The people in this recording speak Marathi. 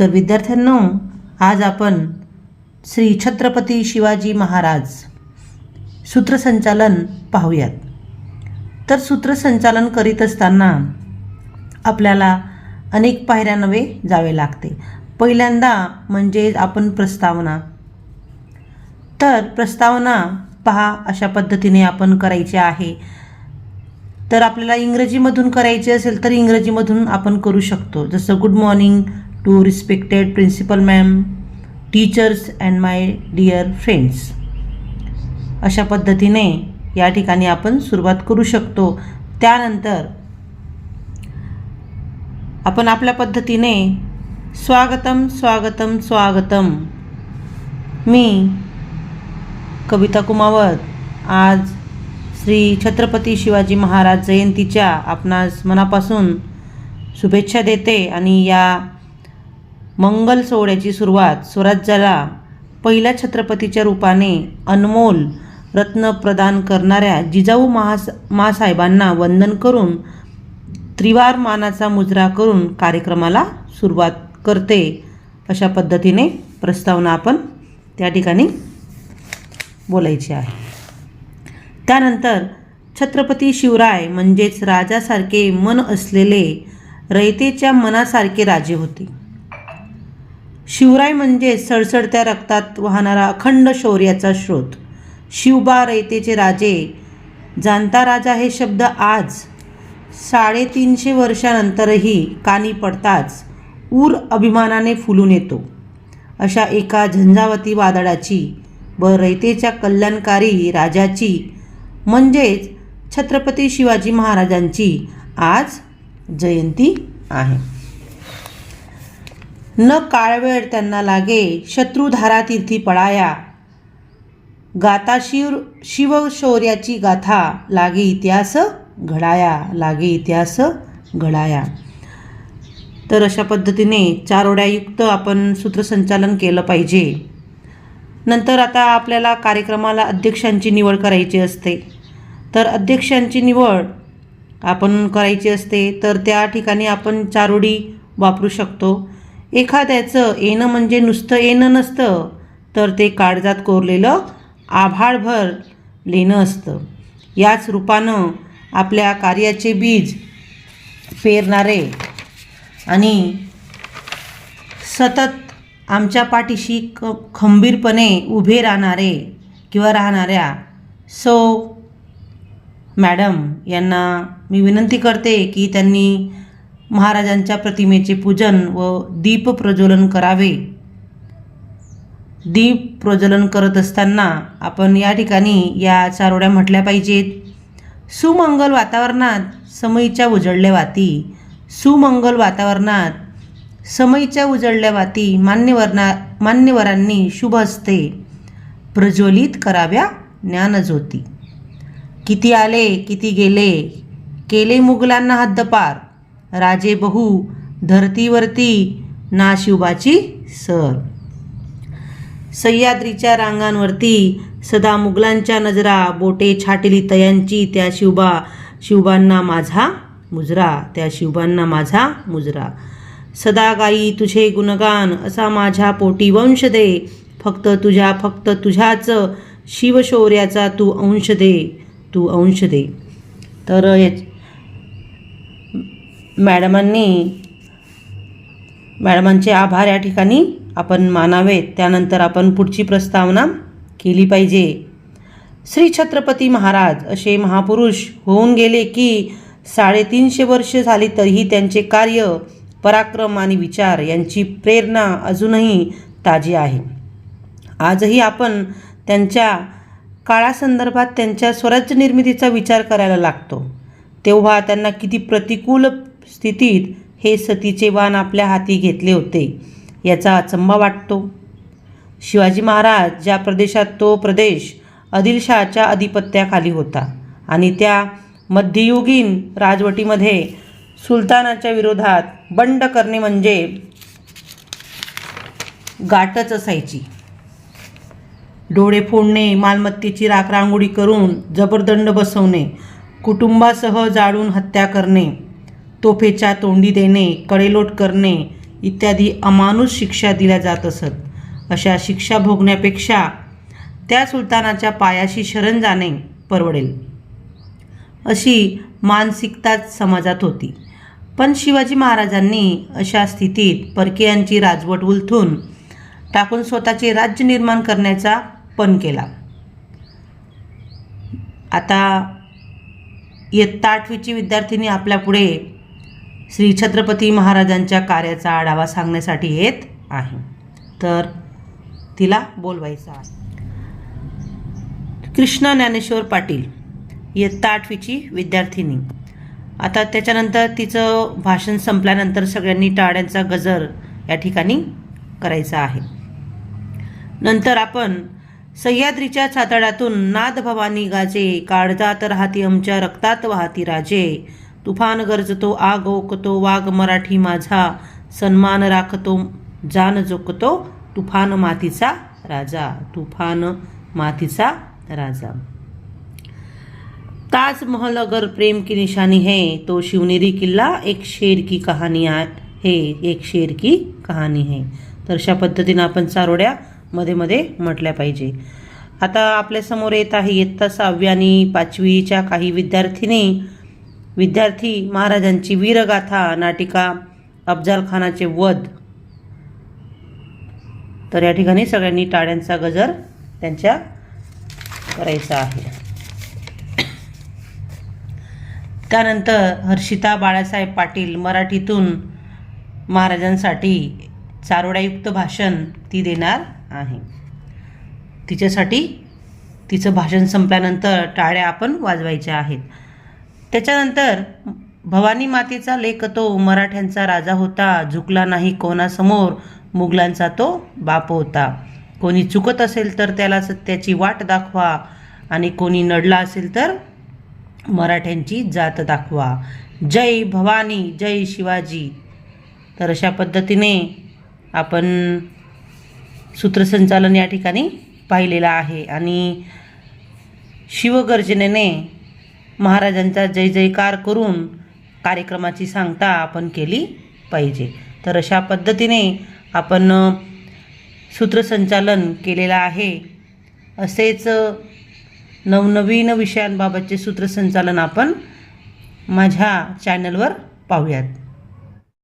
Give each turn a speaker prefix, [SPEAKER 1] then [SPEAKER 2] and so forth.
[SPEAKER 1] तर विद्यार्थ्यांनो आज आपण श्री छत्रपती शिवाजी महाराज सूत्रसंचालन पाहूयात. तर सूत्रसंचालन करीत असताना आपल्याला अनेक पायऱ्या नवे जावे लागते. पहिल्यांदा म्हणजे आपण प्रस्तावना. तर प्रस्तावना पहा अशा पद्धतीने आपण करायची आहे. तर आपल्याला इंग्रजीमधून करायची असेल तर इंग्रजीमधून आपण करू शकतो. जसं good morning to respected principal ma'am teachers and my dear friends अशा पद्धतीने या ठिकाणी आपण सुरुवात करू शकतो. त्यानंतर आपण आपल्या पद्धतीने स्वागतम स्वागतम स्वागतम. मी कविता कुमावत आज श्री छत्रपती शिवाजी महाराज जयंतीच्या आपणास मनापासून शुभेच्छा देते आणि या मंगल सोहळ्याची सुरुवात स्वराज्याला पहिल्या छत्रपतीच्या रूपाने अनमोल रत्न प्रदान करणाऱ्या जिजाऊ महास मासाहेबांना वंदन करून त्रिवार मानाचा मुजरा करून कार्यक्रमाला सुरुवात करते. अशा पद्धतीने प्रस्तावना आपण त्या ठिकाणी बोलायची आहे. त्यानंतर छत्रपती शिवराय म्हणजेच राजासारखे मन असलेले रयतेच्या मनासारखे राजे होते. शिवराय म्हणजे सळसळत्या रक्तात वाहणारा अखंड शौर्याचा स्रोत. शिवबा रयतेचे राजे. जाणता राजा हे शब्द आज साडेतीनशे वर्षानंतरही कानी पडताच ऊर अभिमानाने फुलून येतो. अशा एका झंझावती वादळाची व रयतेच्या कल्याणकारी राजाची म्हणजेच छत्रपती शिवाजी महाराजांची आज जयंती आहे. न काळवेळ त्यांना लागे शत्रुधारा तीर्थी पळाया. गाता शिव शिवशौर्याची गाथा लागे इतिहास घडाया लागे इतिहास घडाया. तर अशा पद्धतीने चारोड्यायुक्त आपण सूत्रसंचालन केलं पाहिजे. नंतर आता आपल्याला कार्यक्रमाला अध्यक्षांची निवड करायची असते. तर अध्यक्षांची निवड आपण करायची असते तर त्या ठिकाणी आपण चारोडी वापरू शकतो. एखाद्याचं येणं म्हणजे नुसतं येणं नसतं तर ते काळजात कोरलेलं आभाळभर लेणं असतं. याच रूपानं आपल्या कार्याचे बीज पेरणारे आणि सतत आमच्या पाठीशी क खंबीरपणे उभे राहणारे किंवा राहणाऱ्या सो मॅडम यांना मी विनंती करते की त्यांनी महाराजांच्या प्रतिमेचे पूजन व दीप प्रज्वलन करावे. दीप प्रज्वलन करत असताना आपण या ठिकाणी या चारोड्या म्हटल्या पाहिजेत. सुमंगल वातावरणात समईच्या उजळल्या वाती सुमंगल वातावरणात समईच्या उजळल्या वाती मान्यवरना मान्यवरांनी शुभ हस्ते प्रज्वलित कराव्या ज्ञानज्योती. किती आले किती गेले केले मुघलांना हद्दपार. राजे बहू धरतीवरती ना शिवबाची सर. सह्याद्रीच्या रांगांवरती सदा मुघलांच्या नजरा बोटे छाटली तयांची त्या शिवबा शिवबांना माझा मुजरा त्या शिवबांना माझा मुजरा. सदा गाई तुझे गुणगान असा माझ्या पोटी वंश दे. फक्त तुझ्या फक्त तुझ्याच शिवशौर्याचा तू अंश दे तू अंश दे. तर मॅडमांनी मॅडमांचे आभार या ठिकाणी आपण मानावेत त्यानंतर आपण पुढची प्रस्तावना केली पाहिजे. श्री छत्रपती महाराज असे महापुरुष होऊन गेले की साडेतीनशे वर्ष झाली तरीही त्यांचे कार्य पराक्रम आणि विचार यांची प्रेरणा अजूनही ताजी आहे. आजही आपण त्यांच्या काळासंदर्भात त्यांच्या स्वराज्य निर्मितीचा विचार करायला लागतो. तेव्हा त्यांना किती प्रतिकूल स्थितीत हे सतीचे वाण आपल्या हाती घेतले होते याचा अचंबा वाटतो. शिवाजी महाराज ज्या प्रदेशात तो प्रदेश आदिलशहाच्या अधिपत्याखाली होता आणि त्या मध्ययुगीन राजवटीमध्ये सुलतानाच्या विरोधात बंड करणे म्हणजे गाठच असायची. डोळे फोडणे मालमत्तेची राखरांगोळी करून जबरदंड बसवणे कुटुंबासह जाळून हत्या करणे तोफेच्या तोंडी देणे कडेलोट करणे इत्यादी अमानुष शिक्षा दिल्या जात असत. अशा शिक्षा भोगण्यापेक्षा त्या सुलतानाच्या पायाशी शरण जाणे परवडेल. अशी मानसिकताच समाजात होती. पण शिवाजी महाराजांनी अशा स्थितीत परकीयांची राजवट उलथून टाकून स्वतःचे राज्य निर्माण करण्याचा पण केला. आता इयत्ता आठवीची विद्यार्थिनी आपल्यापुढे श्री छत्रपती महाराजांच्या कार्याचा आढावा सांगण्यासाठी येत आहे. तर तिला बोलवायचं आहे. कृष्णा ज्ञानेश्वर पाटील इयत्ता आठवीची विद्यार्थिनी. आता त्याच्यानंतर तिचं भाषण संपल्यानंतर सगळ्यांनी टाळ्यांचा गजर या ठिकाणी करायचा आहे. नंतर आपण सह्याद्रीच्या छाताडातून नाद भवानी गाजे काळजात राहती आमच्या रक्तात वाहती राजे तुफान गरजतो आग ओकतो वाघ मराठी माझा सन्मान राखतो जान जोकतो तुफान मातीचा राजा तुफान मातीचा राजा. ताजमहल अगर प्रेम की निशानी है तो शिवनेरी किल्ला एक शेर की कहाणी आहे एक शेर की कहाणी आहे तर अशा पद्धतीनं आपण चारोड्या मध्ये मध्ये म्हटल्या पाहिजे. आता आपल्यासमोर येत आहे इयत्ता सहावी आणि पाचवीच्या काही विद्यार्थिनी विद्यार्थी महाराजांची वीरगाथा नाटिका अफजाल खानाचे वध. तर या ठिकाणी सगळ्यांनी टाळ्यांचा गजर त्यांच्या करायचा आहे. त्यानंतर हर्षिता बाळासाहेब पाटील मराठीतून महाराजांसाठी चारोड्यायुक्त भाषण ती देणार आहे. तिच्यासाठी तिचं भाषण संपल्यानंतर टाळ्या आपण वाजवायच्या आहेत. त्याच्यानंतर भवानी मातेचा लेख तो मराठ्यांचा राजा होता झुकला नाही कोणासमोर मुघलांचा तो बाप होता. कोणी चुकत असेल तर त्याला सत्याची वाट दाखवा आणि कोणी नडला असेल तर मराठ्यांची जात दाखवा. जय भवानी जय शिवाजी. तर अशा पद्धतीने आपण सूत्रसंचालन या ठिकाणी पाहिलेलं आहे. आणि शिवगर्जनेने महाराजांचा जय जयकार करून कार्यक्रमाची सांगता आपण केली पाहिजे. तर अशा पद्धतीने आपण सूत्रसंचालन केलेलं आहे. असेच नवनवीन विषयांबाबतचे सूत्रसंचालन आपण माझ्या चॅनलवर पाहूयात.